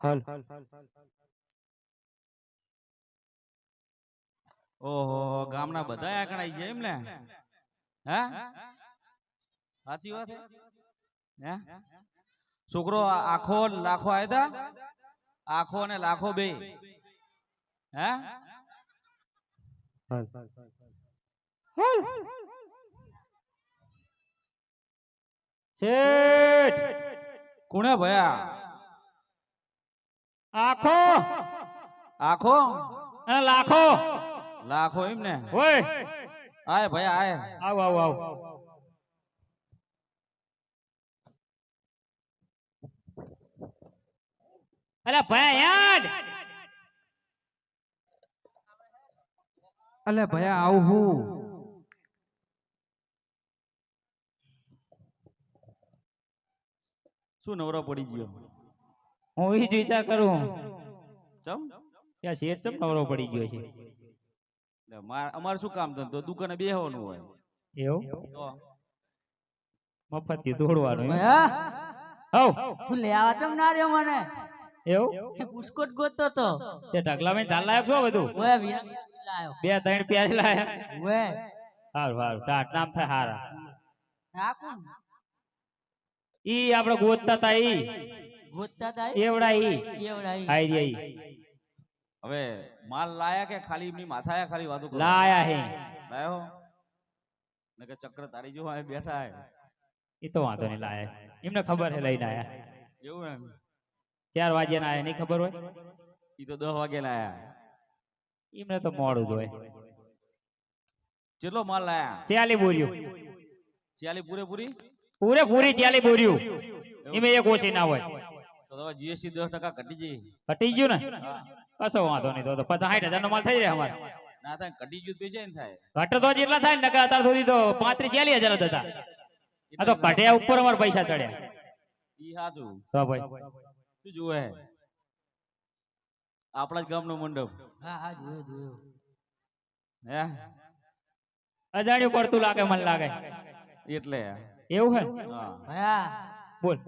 હાલ. ઓહો ગામના બધા આકણાઈ ગયા એમ ને હે? સાચી વાત હે? હે? છોકરો આખો ને લાખો આવ્યા હતા આખો અને લાખો બે. હે? શેઠ! કોણે ભયા? આખો. આખો? અને લાખો. લાખો એમ ને આય ભાઈ આય. આવ આવ આવ. અલે ભાઈ યાદ. અલે ભયા આવું હું? શું નવરો પડી ગયો? હું ઈ જ વિચાર કરું. ચમ? કે આ શેઠ ચમ નવરો પડી ગયો છે? અમારે શું કામ ધંધો દુકાને બેહવાનું હોય. એવું? મફતથી દોડવાનું? તું લે આવા ચમ ના રહ્યો મને? એવું? બુસ્કોટ ગોતતો તો. તે ઢગલા મેં ચાલ લાયક છો બધું? ઓય લાયો. બે ત્રણ પ્યાજ લાયા. ઓય. હારું હારું. ટાટ નામ થાય હારા. આ કોણ ઈ આપણે ગોતતા તા ઈ. ગોતતા તા એવડા ઈ. એવડા ઈ. આઈ રહ્યા હવે માલ લાયા કે ખાલી એમની માથાયા ખાલી વાતો લાયા હે. લાયો? ને કે ચક્ર તારી જો બેઠા હે. ઈ તો વાંધો નહીં લાયા એમને ખબર હે લઈને આયા. એવું એમ? ચાર વાગ્યા ના આયા નહીં ખબર હોય? એ તો દસ વાગે લાયા એમને તો મોડું જ હોય. કેટલો માલ લાયા? ચાલી બોર્યું ચાલી પૂરેપૂરી? પૂરેપૂરી ચાલી બોર્યું એમાં એક ઓછી ના હોય. તો જીએસટી દસ ટકા ઘટી જઈ. ઘટી ગયું ને. કશો વાંધો નહીં તો તો પચાસ સાઠ હજાર નો માલ થઈ જાય અમારે. ના થાય ઘટી ગયું તો બેચેન થાય. ઘટે તો જેટલા થાય ને નકર અત્યાર સુધી તો પાંત્રીસ ચાલીસ હજાર જ હતા. આ તો ઘટ્યા ઉપર અમારે પૈસા ચડ્યા. ઈ સાચું તો ભાઈ. શું જુએ? આપણા જ ગામનો મંડપ. હા હા જોયો જોયો હે? અજાણ્યું પડતું લાગે મને લાગે. એટલે. એવું હે? હા. ભયા બોલ.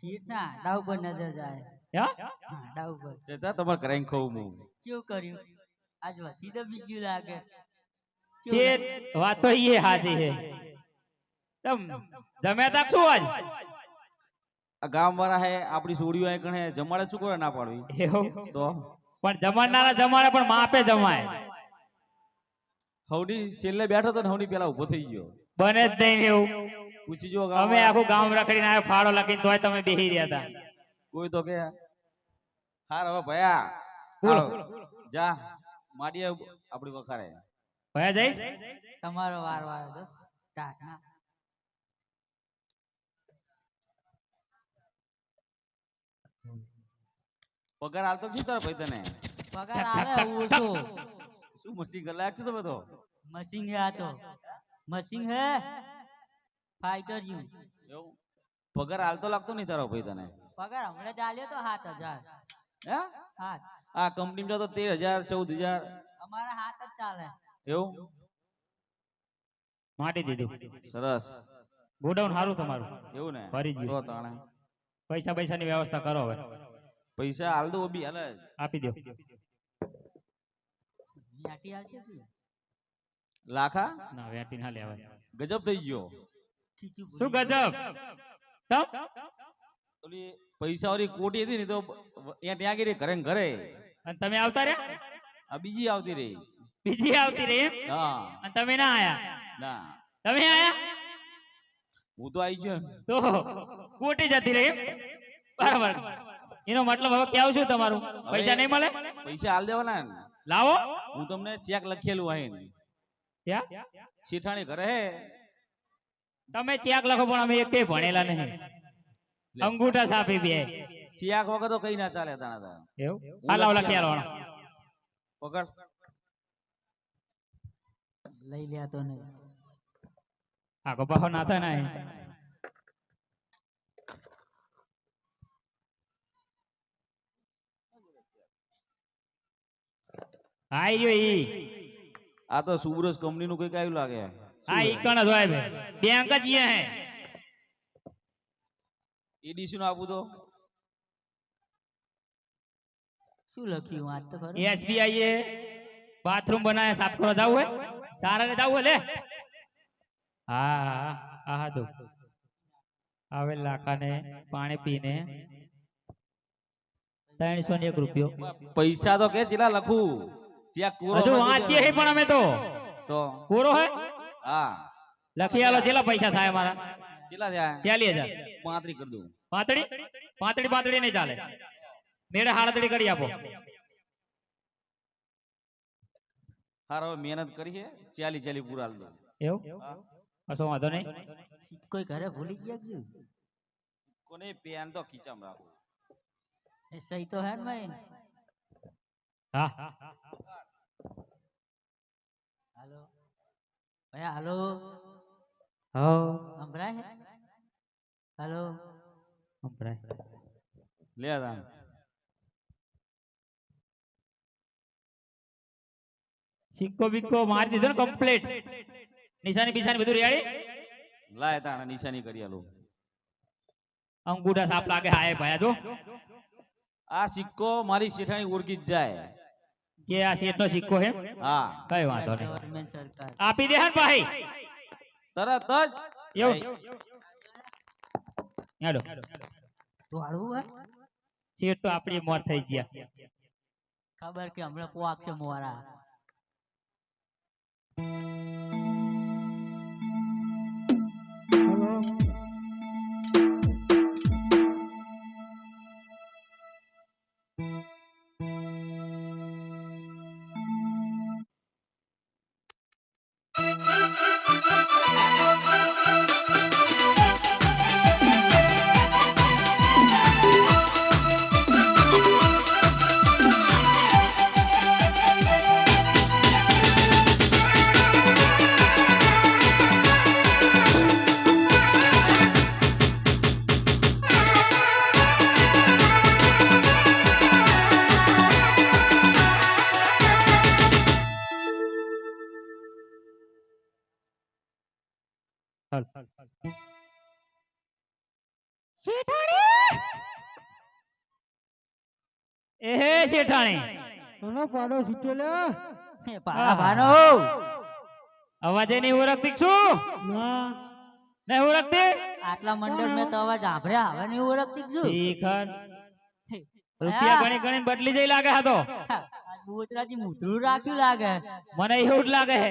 સીધા ના ડાવ પર નજર જાય. હા હા ડાવ પર. તે તા તમારે કરાઈને ખાવું હું. શું કર્યું? આજ વાતી તો બીજું લાગે. છે વાત તો ઈ હાચી છે તમ જમ્યા તક શું આજ? ગામ વાળા હે આપણી સોડીઓ હે ગણે જમાડે શું કરે ના પાડવી? એવું? તો? પણ જમાડનારા જમાડે પણ માપે જમાય. હવડી છેલ્લે બેઠો તો હવડી પેલા ઊભો થઈ ગયો. બને જ નહીં એવું. પૂછી જો અમે આખું ગામ રખડીને આવ્યો ફાળો લખીને તોય તમે બેહી રહ્યા હતા. કોઈ તો કે હાર હવે ભયા. બોલો. જા માડીએ આપડી વખારે ભયા જઈશ? તમારો વાર વાર તો ટાટા પગાર હાલતો શું તારા ભાઈ તને? પગાર આવે ઓછો શું મશીન કલાક છે તમે તો? મશીન હે આ તો મશીન હે? ફાઈટર યુ એવું? પગાર હાલતો લાગતો નહીં તારો ભાઈ તને? પગાર હમણાં ચાલ્યો તો સાત હજાર. હે? સાત. આ કંપનીમાં તો તેર હજાર ચૌદ હજાર. અમારા હાથ જ ચાલે. એવું? માટી દીધું. સરસ. ગોડાઉન સારું તમારું. એવું ને? ફરી ગયું. તો તાણે. પૈસા ની વ્યવસ્થા કરો હવે. પૈસા હાલ દો બી હાલે. આપી દો. વ્યાટી હાલશે લાખા? ના વેટી ના લેવાય. ગજબ થઈ ગયો. શું ગજબ ઓલી પૈસા વાળી કોટી હતી ને તો ત્યાં ગઈ ઘરે ઘરે. અને તમે આવતા રહ્યા? આ બીજી આવતી રહી. બીજી આવતી રહી હા. અને તમે ના આયા? ના. તમે આયા? હું તો આવી ગયો તો કોટી જતી રહી બરાબર. એનો મતલબ હવે કેવું શું તમારું? પૈસા નહીં મળે? પૈસા હાલ દેવાના ને. લાવો. હું તમને ચેક લખેલું અહીં. શેઠાણી ઘરે હે. તમે ચેક લખો પણ અમે એક ભણેલા નહીં. અંગૂઠા સાપી બે. ચેક વગર તો કઈ ના ચાલે તાણા તાણ. એવું? હા લાવ લખી આલો પકડ લઈ લ્યા તો નહીં આ કપાહો ના થાય ને આઈ ગયો ઈ. આ તો સુબ્રસ કંપની નું કંઈક આવ્યું લાગે. આ ઈ કણ જ હોય બે બેંક જ ઈએ હે. એડીસી નું આપું તો? શું લખ્યું? વાત તો ખરો એસબીઆઈ એ બાથરૂમ બનાયા સાફ કરવા જાવ હોય? તારે જાવ લે. હા હા હા તો જો. આવે લાકાને પાણી પીને. ત્રણસો ને એક રૂપિયો. પૈસા તો કે જેટલા લખું. જ્યાં કોરો હજુ વાંચીએ પણ અમે તો. તો? કોરો હે? હા. લખી આલો કેટલા પૈસા થાય મારા કેટલા થાય? ચાલી હજાર. પાંત્રી કરી દઉં. પાંતડી પાંતડી પાંતડી નહીં ચાલે. મેળે હાડતડી કરી આપો. હારો મહેનત કરી છે. ચાલી ચાલી પૂરા હાલ દઉં એવું? કશો વાંધો નહીં. કોઈ ઘરે ભૂલી ગયા ગયું કોને પેન તો ખીચામ રાખો. એ સહી તો હે ને ભાઈ. હા. હાલો. હાલો હો સંભળાય હાલો સંભળાય. લે તાન સિક્કો બિક્કો મારી દીધો ને કમ્પ્લીટ નિશાની બિશાની બધું રેડી લાય તાણે નિશાની કરી આલો. અંગૂઠા સાપ લાગે હાય ભયા જો. આ સિક્કો મારી શેઠાણી ઓળખી જ જાય. કે આ શેઠનો સિક્કો હે હા. કઈ વાંધો નહીં. આપી દે હે ભાઈ. તરત જ. એવું. હેલો તો હાડવું હે? શેઠ તો આપણી મોત થઈ ગયા. ખબર કે હમણાં પોક છે મોરા એ હે શેઠાણી. સોનો પાડો છૂટો પાડા ભાનો. અવાજે નહીં ઓળખતી છું ના. નહીં ઓળખતી? આટલા મંડળ મેં તો અવાજ આભર્યા હવે નહીં ઓળખતી છું શીખર રૂપિયા ગણી ગણી બદલી જઈ લાગે હા તો. આ મૂતરું રાખ્યું લાગે. મને એવું જ લાગે હે.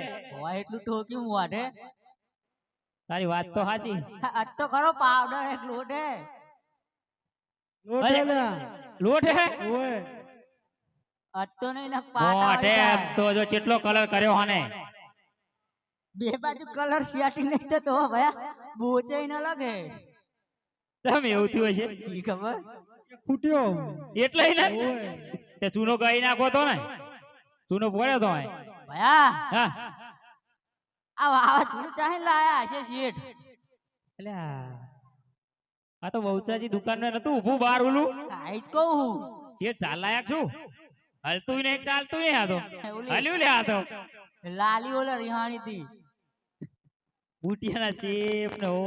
એટલું ઠોક્યું મોઢે તારી વાત તો સાચી. આજ તો ખરો પાવડર એક લોટ હે. લોટે હે ઓય. આજ તો નહીં ને પાટા તો જો કેટલો કલર કર્યો હને. બે બાજુ કલર સિયાટી નહીં તો ભયા બોચે ન લાગે. તમે એવું થયું છે શી ખબર? ફૂટ્યો. એટલે ને? તે ચૂનો ગાઈ નાખો તો ને. ચૂનો પડ્યો તો ભયા? હા. આ વાવાઝોડું ચાહે લાયા હશે શેઠ. એટલે આ તો બહુચાજી દુકાનમાં નતું ઊભું બહાર ઓલું. આઈ જ કહું હું. જે ચાલાયક છું. હલતું નહીં ચાલતું નહીં આ તો હલ્યું લે આ તો લાલી ઓલા રિહાણી થી બુટિયાના ચેપ ને ઓ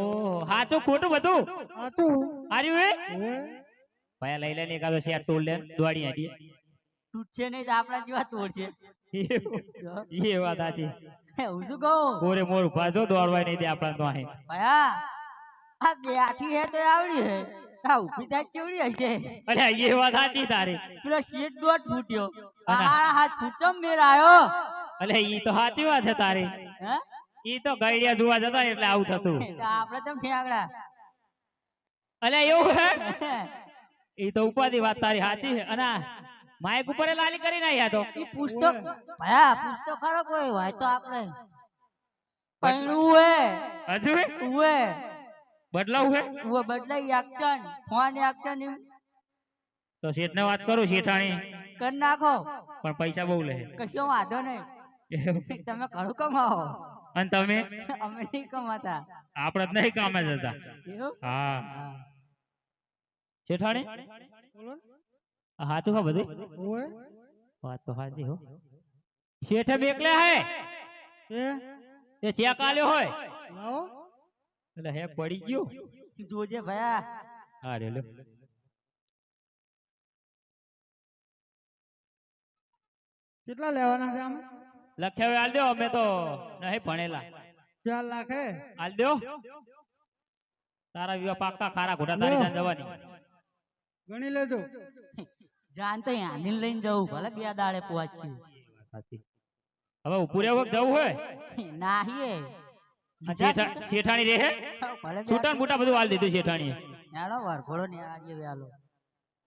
હાચું ખોટું બધું. તો. હાર્યું હે? ઓય ભાઈ લઈ લે ને એકાદો શેર તોડ લે. દોડી આટી. તૂટશે નહીં તો આપણા જેવા તોડશે. એ વાત સાચી. હું શું કહું? કોરે મોર ઊભા જો દોડવાય નહીં દે આપણા તો અહીં. ભયા આ બેઠી હે તો આવડી હે. આ ઊભી થાય કેવડી હશે? અરે એ વાત સાચી તારી. પેલો શેઠ દોઢ ફૂટ્યો. આ હાથ ફૂટચમ મેર આવ્યો અલે ઈ તો સાચી વાત છે તારી. હે? ઈ તો ગઈડિયા જોવા જતા એટલે આવું થતું. આપડે આપણે તમ ઠેકડા અલે એવું હે? ઈ તો ઉપાધિ વાત તારી સાચી છે. અને માઇક ઉપર લાલી કરી નાખ્યા તો. ઈ પૂછતો ભયા પૂછતો ખરો કોઈ હોય તો આપણે. પૈણું હે. હજુ ઉએ બદલાવું હે? ઉવે બદલાઈ એક્શન ફોન એક્શન એમ. તો શેઠ ને વાત કરું શેઠાણી. કર નાખો. પણ પૈસા બહુ લે. કશો વાંધો નહીં. તમે ઘણું કમાવો. અને તમે? અમે નહીં કમાતા. આપણે જ નહીં કામે જતા. હા હા. શેઠાણી? બોલો આ હા બધું ઓય વાત તો હાજી હો. શેઠે બેકલે હે? એ એ ચેક આલ્યો હોય? લાવો. એટલે હે પડી ગયો. જોજે ભયા. હા રે લો કેટલા લેવાના છે આમ? લખ્યા હવે હાલ દો અમે તો નહીં ભણેલા. ચાર લાખ હે? હાલ દો. તારા વિવા પાકતા ખારા ઘોટા તારી જવાની. ગણી લેજો. જાન તો આની લઈને જવું ભલે બે દાડે પહોંચ્યું. હવે ઉપુરે વખત જવું હોય? નાહી આ શેઠાણી રે ભલે બે છૂટા મોટા બધું હાલ દીધું શેઠાણી હેડો વરઘોડો ને આજે વેલો